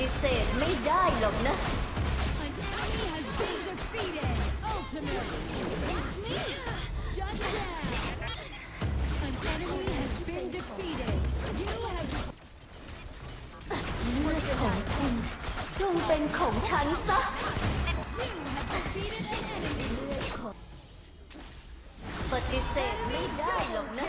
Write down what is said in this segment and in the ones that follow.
ปฏิเสธไม่ได้หรอกนะเมองเป็นของฉันซะ ปฏิเสธไม่ได้หรอกนะ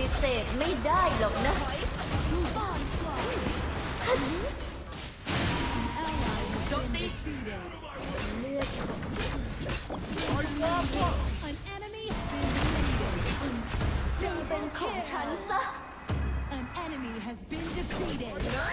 ฏิเสธไม่ได้หรอกนะ An enemy has been defeated. เป็นของฉันซะ An enemy has been defeated.